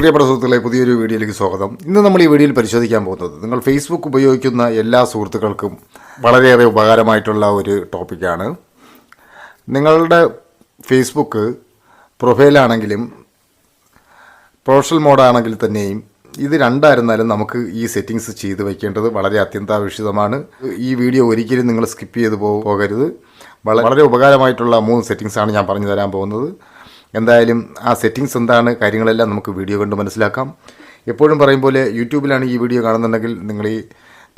പ്രിയപ്പെട്ട സുഹൃത്തുക്കളെ പുതിയൊരു വീഡിയോയിലേക്ക് സ്വാഗതം. ഇന്ന് നമ്മൾ ഈ വീഡിയോയിൽ പരിശോധിക്കാൻ പോകുന്നത് നിങ്ങൾ ഫേസ്ബുക്ക് ഉപയോഗിക്കുന്ന എല്ലാ സുഹൃത്തുക്കൾക്കും വളരെയേറെ ഉപകാരമായിട്ടുള്ള ഒരു ടോപ്പിക്കാണ് നിങ്ങളുടെ ഫേസ്ബുക്ക് പ്രൊഫൈലാണെങ്കിലും പ്രൊഫഷണൽ മോഡാണെങ്കിൽ തന്നെയും ഇത് രണ്ടായിരുന്നാലും നമുക്ക് ഈ സെറ്റിങ്സ് ചെയ്ത് വയ്ക്കേണ്ടത് വളരെ അത്യന്താപേക്ഷിതമാണ്. ഈ വീഡിയോ ഒരിക്കലും നിങ്ങൾ സ്കിപ്പ് ചെയ്ത് പോകരുത്. വളരെ ഉപകാരമായിട്ടുള്ള മൂന്ന് സെറ്റിങ്സാണ് ഞാൻ പറഞ്ഞു തരാൻ പോകുന്നത്. എന്തായാലും ആ സെറ്റിങ്സ് എന്താണ് കാര്യങ്ങളെല്ലാം നമുക്ക് വീഡിയോ കണ്ട് മനസ്സിലാക്കാം. എപ്പോഴും പറയും പോലെ യൂട്യൂബിലാണ് ഈ വീഡിയോ കാണുന്നുണ്ടെങ്കിൽ നിങ്ങൾ ഈ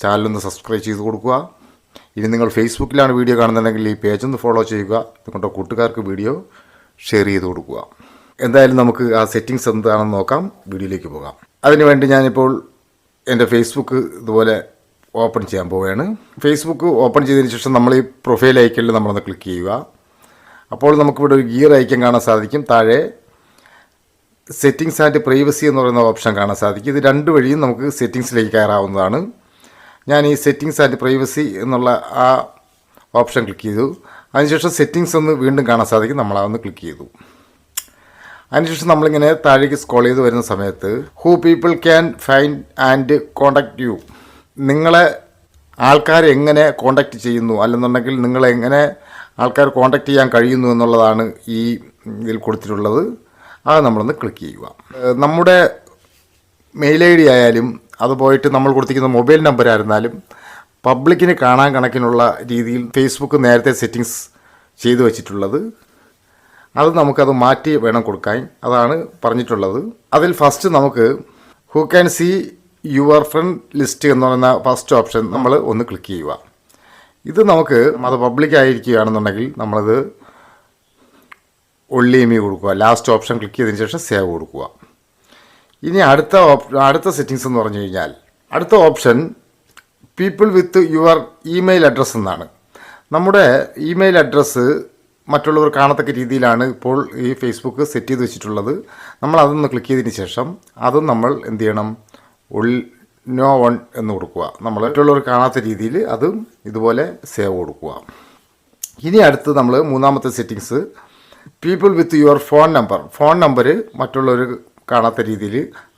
ചാനലൊന്ന് സബ്സ്ക്രൈബ് ചെയ്ത് കൊടുക്കുക. ഇനി നിങ്ങൾ ഫേസ്ബുക്കിലാണ് വീഡിയോ കാണുന്നുണ്ടെങ്കിൽ ഈ പേജ് ഒന്ന് ഫോളോ ചെയ്യുക. നിങ്ങളുടെ കൂട്ടുകാർക്ക് വീഡിയോ ഷെയർ ചെയ്ത് കൊടുക്കുക. എന്തായാലും നമുക്ക് ആ സെറ്റിങ്സ് എന്താണെന്ന് നോക്കാം. വീഡിയോയിലേക്ക് പോകാം. അതിനുവേണ്ടി ഞാനിപ്പോൾ എന്റെ ഫേസ്ബുക്ക് ഇതുപോലെ ഓപ്പൺ ചെയ്യാൻ പോവുകയാണ്. ഫേസ്ബുക്ക് ഓപ്പൺ ചെയ്തതിന് ശേഷം നമ്മൾ ഈ പ്രൊഫൈൽ ഐക്കണിൽ നമ്മളൊന്ന് ക്ലിക്ക് ചെയ്യുക. അപ്പോൾ നമുക്കിവിടെ ഒരു ഗിയർ ഐക്കൺ കാണാൻ സാധിക്കും. താഴെ സെറ്റിങ്സ് ആൻഡ് പ്രൈവസി എന്ന് പറയുന്ന ഓപ്ഷൻ കാണാൻ സാധിക്കും. ഇത് രണ്ട് വഴിയും നമുക്ക് സെറ്റിങ്സിലേക്ക് കയറാവുന്നതാണ്. ഞാൻ ഈ സെറ്റിങ്സ് ആൻഡ് പ്രൈവസി എന്നുള്ള ആ ഓപ്ഷൻ ക്ലിക്ക് ചെയ്തു. അതിനുശേഷം സെറ്റിങ്സ് ഒന്ന് വീണ്ടും കാണാൻ സാധിക്കും. നമ്മൾ അതൊന്ന് ക്ലിക്ക് ചെയ്തു. അതിനുശേഷം നമ്മളിങ്ങനെ താഴേക്ക് സ്ക്രോൾ ചെയ്ത് വരുന്ന സമയത്ത് who people can find and contact you നിങ്ങളെ ആൾക്കാർ എങ്ങനെ കോണ്ടാക്ട് ചെയ്യുന്നു? അല്ലെന്നുണ്ടെങ്കിൽ നിങ്ങളെ എങ്ങനെ ആൾക്കാർ കോണ്ടാക്ട് ചെയ്യാൻ കഴിയുന്നു എന്നുള്ളതാണ് ഈ ഇതിൽ കൊടുത്തിട്ടുള്ളത്. അത് നമ്മളൊന്ന് ക്ലിക്ക് ചെയ്യുക. നമ്മുടെ മെയിൽ ഐ ഡി ആയാലും അത് പോയിട്ട് നമ്മൾ കൊടുത്തിരിക്കുന്ന മൊബൈൽ നമ്പർ ആയിരുന്നാലും പബ്ലിക്കിന് കാണാൻ കണക്കിനുള്ള രീതിയിൽ ഫേസ്ബുക്ക് നേരത്തെ സെറ്റിങ്സ് ചെയ്തു വച്ചിട്ടുള്ളത്. അത് നമുക്കത് മാറ്റി വേണം കൊടുക്കാൻ. അതാണ് പറഞ്ഞിട്ടുള്ളത്. അതിൽ ഫസ്റ്റ് നമുക്ക് who can see your friend list എന്ന് പറയുന്ന ഫസ്റ്റ് ഓപ്ഷൻ നമ്മൾ ഒന്ന് ക്ലിക്ക് ചെയ്യുക. ഇത് നമുക്ക് അത് പബ്ലിക് ആയിരിക്കുകയാണെന്നുണ്ടെങ്കിൽ നമ്മളത് ഒള്ളിയമി കൊടുക്കുക. ലാസ്റ്റ് ഓപ്ഷൻ ക്ലിക്ക് ചെയ്തതിന് ശേഷം സേവ് കൊടുക്കുക. ഇനി അടുത്ത അടുത്ത സെറ്റിങ്സ് എന്ന് പറഞ്ഞു കഴിഞ്ഞാൽ അടുത്ത option people with your email address എന്നാണ്. നമ്മുടെ ഇമെയിൽ അഡ്രസ്സ് മറ്റുള്ളവർ കാണത്തക്ക രീതിയിലാണ് ഇപ്പോൾ ഈ ഫേസ്ബുക്ക് സെറ്റ് ചെയ്ത് വെച്ചിട്ടുള്ളത്. നമ്മൾ അതൊന്ന് ക്ലിക്ക് ചെയ്തതിന് ശേഷം അതും നമ്മൾ എന്ത് ചെയ്യണം? ഉൾ നോ വൺ എന്ന് കൊടുക്കുക. നമ്മൾ മറ്റുള്ളവർ കാണാത്ത രീതിയിൽ അതും ഇതുപോലെ സേവ് കൊടുക്കുക. ഇനി അടുത്ത് നമ്മൾ മൂന്നാമത്തെ settings. People with your phone number phone number മറ്റുള്ളവർ കാണാത്ത രീതിയിൽ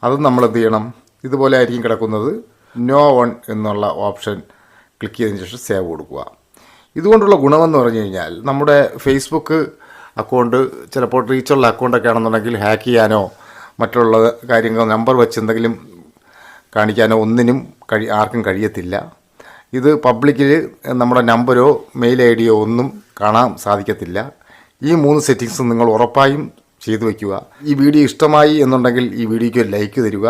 അതും നമ്മൾ എന്ത് ചെയ്യണം? ഇതുപോലെ ആയിരിക്കും കിടക്കുന്നത്. നോ വൺ എന്നുള്ള ഓപ്ഷൻ ക്ലിക്ക് ചെയ്തതിന് ശേഷം സേവ് കൊടുക്കുക. ഇതുകൊണ്ടുള്ള ഗുണമെന്ന് പറഞ്ഞു കഴിഞ്ഞാൽ നമ്മുടെ ഫേസ്ബുക്ക് അക്കൗണ്ട് ചിലപ്പോൾ റീച്ചുള്ള അക്കൗണ്ടൊക്കെ ആണെന്നുണ്ടെങ്കിൽ ഹാക്ക് ചെയ്യാനോ മറ്റുള്ള കാര്യങ്ങൾ നമ്പർ വെച്ച് എന്തെങ്കിലും കാണിക്കാനോ ഒന്നിനും കഴി ആർക്കും കഴിയത്തില്ല. ഇത് പബ്ലിക്കിൽ നമ്മുടെ നമ്പരോ മെയിൽ ഐ ഡിയോ ഒന്നും കാണാൻ സാധിക്കത്തില്ല. ഈ മൂന്ന് സെറ്റിങ്സും നിങ്ങൾ ഉറപ്പായും ചെയ്തു വയ്ക്കുക. ഈ വീഡിയോ ഇഷ്ടമായി എന്നുണ്ടെങ്കിൽ ഈ വീഡിയോയ്ക്ക് ഒരു ലൈക്ക് തരിക.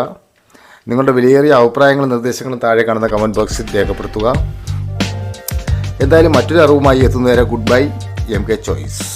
നിങ്ങളുടെ വിലയേറിയ അഭിപ്രായങ്ങളും നിർദ്ദേശങ്ങളും താഴെ കാണുന്ന കമന്റ് ബോക്സിൽ രേഖപ്പെടുത്തുക. എന്തായാലും മറ്റൊരു അറിവുമായി എത്തുന്നവരെ good bye M K choice.